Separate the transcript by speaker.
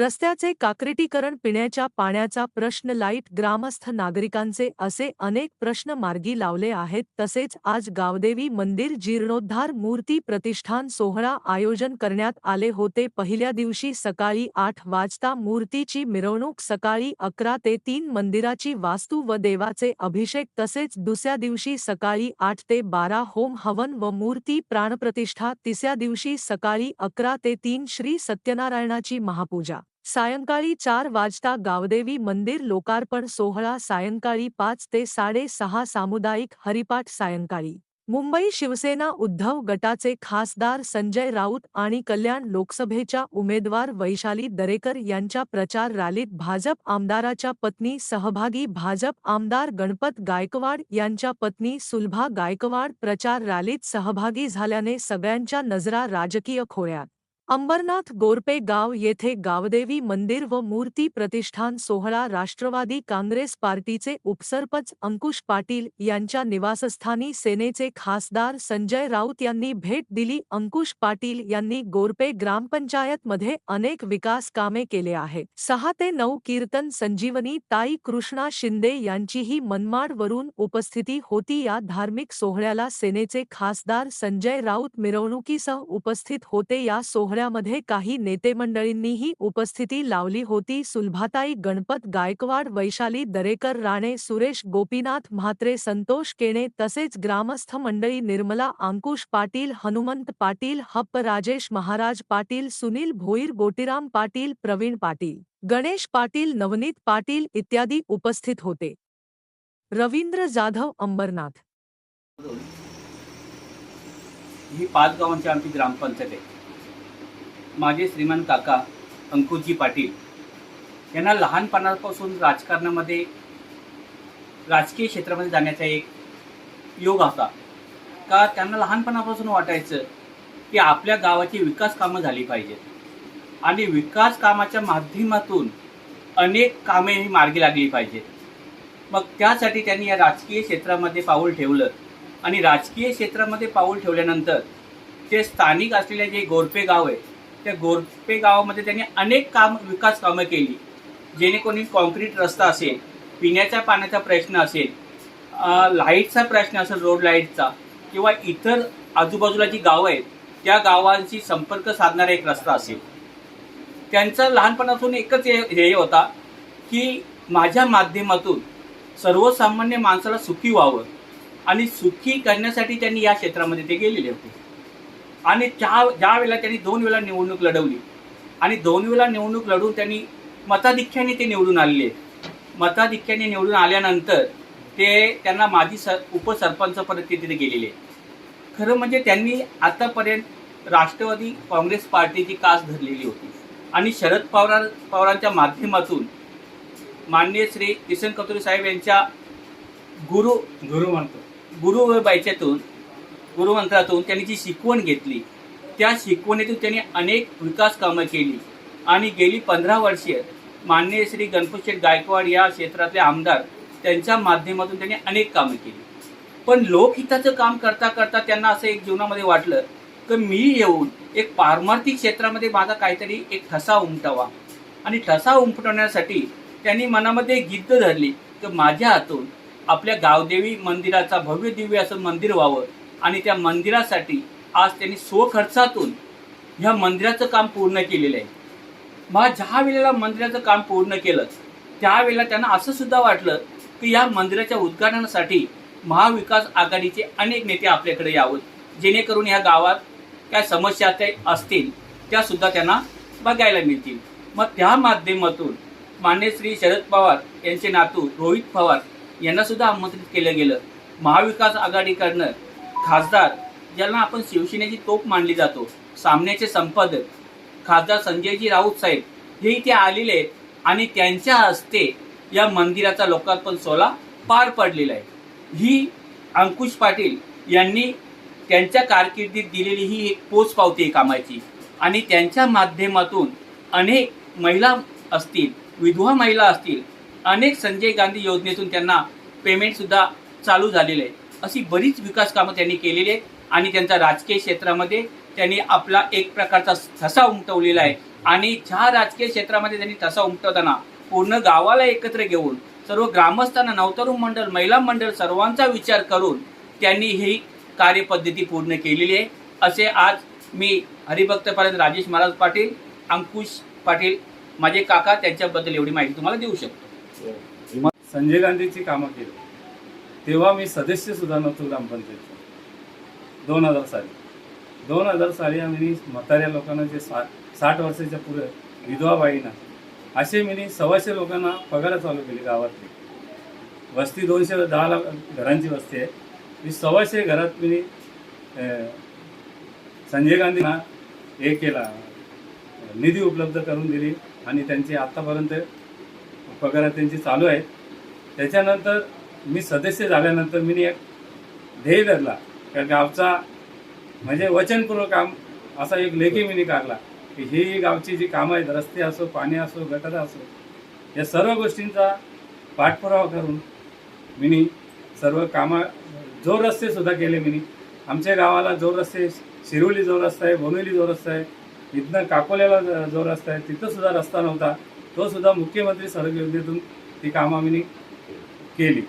Speaker 1: रस्त्याचे काक्रेटीकरण पिण्याच्या पाण्याचा प्रश्न लाइट ग्रामस्थ नागरिकांचे असे अनेक प्रश्न मार्गी लावले आहेत. तसेच आज गावदेवी मंदिर जीर्णोद्धार मूर्ती प्रतिष्ठान सोहळा आयोजन करण्यात आले होते. पहिल्या दिवशी सकाळी आठ वाजता मूर्तीची मिरवणूक सकाळी अकरा ते तीन मंदिराची वास्तू व देवाचे अभिषेक तसेच दुसऱ्या दिवशी सकाळी आठ ते बारा होम हवन व मूर्ती प्राणप्रतिष्ठा तिसऱ्या दिवशी सकाळी अकरा ते तीन श्री सत्यनारायणाची महापूजा. सायंकाळी चार वाजता गावदेवी मंदिर लोकार्पण सोहळा सायंकाळी पाच ते साडेसहा सामुदायिक हरिपाठ सायंकाळी. मुंबई शिवसेना उद्धव गटाचे खासदार संजय राऊत आणि कल्याण लोकसभेच्या उमेदवार वैशाली दरेकर यांच्या प्रचार रॅलीत भाजप आमदाराच्या पत्नी सहभागी भाजप आमदार गणपत गायकवाड यांच्या पत्नी सुलभा गायकवाड प्रचार रॅलीत सहभागी झाल्याने सगळ्यांच्या नजरा राजकीय खोळ्यात अंबरनाथ गोरपे गाव येथे गावदेवी मंदिर व मूर्ती प्रतिष्ठान सोहळा राष्ट्रवादी काँग्रेस पार्टीचे उपसरपंच अंकुश पाटील यांच्या निवासस्थानी सेनेचे खासदार संजय राऊत यांनी भेट दिली. अंकुश पाटील यांनी गोरपे ग्रामपंचायतमध्ये अनेक विकास कामे केले आहेत सहा ते नऊ कीर्तन संजीवनी ताई कृष्णा शिंदे यांचीही मनमाडवरून उपस्थिती होती. या धार्मिक सोहळ्याला सेनेचे खासदार संजय राऊत मिरवणुकीसह उपस्थित होते. या सोहळ्या सोहळ्यामध्ये काही नेतेमंडळींनीही उपस्थिती लावली होती. सुलभाताई गणपत गायकवाड वैशाली दरेकर राणे सुरेश गोपीनाथ म्हात्रे संतोष केणे तसेच ग्रामस्थ मंडळी निर्मला अंकुश पाटील हनुमंत पाटील हप्प राजेश महाराज पाटील सुनील भोईर गोटीराम पाटील प्रवीण पाटील गणेश पाटील नवनीत पाटील इत्यादी उपस्थित होते. रवींद्र जाधव अंबरनाथ.
Speaker 2: ही पाच गावांची आमची ग्रामपंचायत आहे. माझे श्रीमान काका अंकुशजी पाटील यांना लहानपणापासून राजकारणामध्ये राजकीय क्षेत्रामध्ये जाण्याचा एक योग होता. का त्यांना लहानपणापासून वाटायचं की आपल्या गावाची विकास कामं झाली पाहिजेत. आणि विकास कामाच्या माध्यमातून अनेक कामे ही मार्गी लागली पाहिजेत. मग त्यासाठी त्यांनी या राजकीय क्षेत्रामध्ये पाऊल ठेवलं. आणि राजकीय क्षेत्रामध्ये पाऊल ठेवल्यानंतर ते स्थानिक असलेले जे गोरपे गाव आहे त्या गोरपे गावामध्ये त्यांनी अनेक काम विकास कामं केली. जेणेकरून कॉन्क्रीट रस्ता असेल पिण्याच्या पाण्याचा प्रश्न असेल लाईटचा प्रश्न असेल रोड लाईटचा किंवा इतर आजूबाजूला जी गावं आहेत त्या गावांशी संपर्क साधणारा एक रस्ता असेल. त्यांचा लहानपणापासून एकच हे ध्येय होता की माझ्या माध्यमातून सर्वसामान्य माणसाला सुखी व्हावं आणि सुखी करण्यासाठी त्यांनी या क्षेत्रामध्ये ते गेलेले होते. आणि ज्या ज्या वेळेला त्यांनी दोन वेळा निवडणूक लढवली आणि दोन वेळा निवडणूक लढवून त्यांनी मताधिक्याने ते निवडून आलेले मताधिक्याने निवडून आल्यानंतर ते त्यांना माजी सर उपसरपंच परत ते तिथे गेलेले खरं म्हणजे त्यांनी आतापर्यंत राष्ट्रवादी काँग्रेस पार्टीची कास धरलेली होती. आणि शरद पवार पवारांच्या माध्यमातून माननीय श्री किसन कतोरे साहेब यांच्या गुरु
Speaker 3: गुरु म्हणतो.
Speaker 2: गुरु बायच्यातून गुरुमंत्रातून त्यांनी जी शिकवण घेतली त्या शिकवणीतून त्यांनी अनेक विकास कामं केली. आणि गेली पंधरा वर्षे माननीय श्री गणपतशेठ गायकवाड या क्षेत्रातले आमदार त्यांच्या माध्यमातून त्यांनी अनेक कामं केली. पण लोकहिताचं काम करता करता त्यांना असं एक जीवनामध्ये वाटलं की मी येऊन एक पारमार्थिक क्षेत्रामध्ये माझा काहीतरी एक ठसा उमटावा. आणि ठसा उमटवण्यासाठी त्यांनी मनामध्ये गिद्द धरली की माझ्या हातून आपल्या गावदेवी मंदिराचा भव्य दिव्य असं मंदिर व्हावं आणि त्या मंदिरासाठी आज त्यांनी स्वखर्चातून ह्या मंदिराचं काम पूर्ण केलेलं आहे. मग ज्या वेळेला मंदिराचं काम पूर्ण केलं त्यावेळेला त्यांना असं सुद्धा वाटलं की या मंदिराच्या उद्घाटनासाठी महाविकास आघाडीचे अनेक नेते आपल्याकडे यावं जेणेकरून ह्या गावात काय समस्या ते असतील त्यासुद्धा त्यांना बघायला मिळतील. मग त्या माध्यमातून मान्य श्री शरद पवार यांचे नातू रोहित पवार यांनासुद्धा आमंत्रित केलं गेलं. महाविकास आघाडीकडनं खासदार ज्यांना आपण शिवसेनेची तोप मानली जातो सामन्याचे संपादक खासदार संजयजी राऊत साहेब हे इथे आलेले आहेत आणि त्यांच्या हस्ते या मंदिराचा लोकार्पण सोहळा पार पडलेला आहे. ही अंकुश पाटील यांनी त्यांच्या कारकिर्दीत दिलेली ही एक पोचपावती आहे कामाची. आणि त्यांच्या माध्यमातून अनेक महिला असतील विधवा महिला असतील अनेक संजय गांधी योजनेतून त्यांना पेमेंटसुद्धा चालू झालेलं आहे. अशी बरीच विकास कामं त्यांनी केलेली आहेत आणि त्यांचा राजकीय क्षेत्रामध्ये त्यांनी आपला एक प्रकारचा ठसा उमटवलेला आहे. आणि ज्या राजकीय क्षेत्रामध्ये त्यांनी ठसा उमटवताना पूर्ण गावाला एकत्र घेऊन सर्व ग्रामस्थांना नवतरुण मंडळ महिला मंडळ सर्वांचा विचार करून त्यांनी ही कार्यपद्धती पूर्ण केलेली आहे. असे आज मी हरिभक्तपर्यंत राजेश महाराज पाटील अंकुश पाटील माझे काका त्यांच्याबद्दल एवढी माहिती तुम्हाला देऊ शकतो.
Speaker 3: संजय गांधीची कामं केली. तेव्हा मी सदस्य सुद्धा नव्हतो ग्रामपंचायतचा. दोन हजार साली. दोन हजार साली आम्ही म्हाताऱ्या लोकांना जे सा साठ वर्षाच्या पुढे विधवा बाईंना असे मी सव्वाशे लोकांना पगार चालू केली गावातली. वस्ती दोनशे दहा लाख घरांची वस्ती आहे. मी सव्वाशे घरात मी संजय गांधींना हे केला. निधी उपलब्ध करून दिली आणि त्यांची आत्तापर्यंत पगार त्यांची चालू आहे त्याच्यानंतर मी सदस्य झाल्यानंतर मी एक ध्येय धरला. त्या गावचा म्हणजे वचनपूर्वक काम असा एक लेखी मी काढला की ही गावची जी कामं आहेत रस्ते असो पाणी असो गटर असो या सर्व गोष्टींचा पाठपुरावा करून मी सर्व कामं जोर रस्तेसुद्धा केले मी आमच्या गावाला जोर रस्ते शिरोली जो रस्ता आहे बोनिवली जो रस्ता आहे इथनं काकोल्याला जो रस्ता आहे तिथंसुद्धा रस्ता नव्हता. तोसुद्धा मुख्यमंत्री सडक योजनेतून ती कामं मी केली.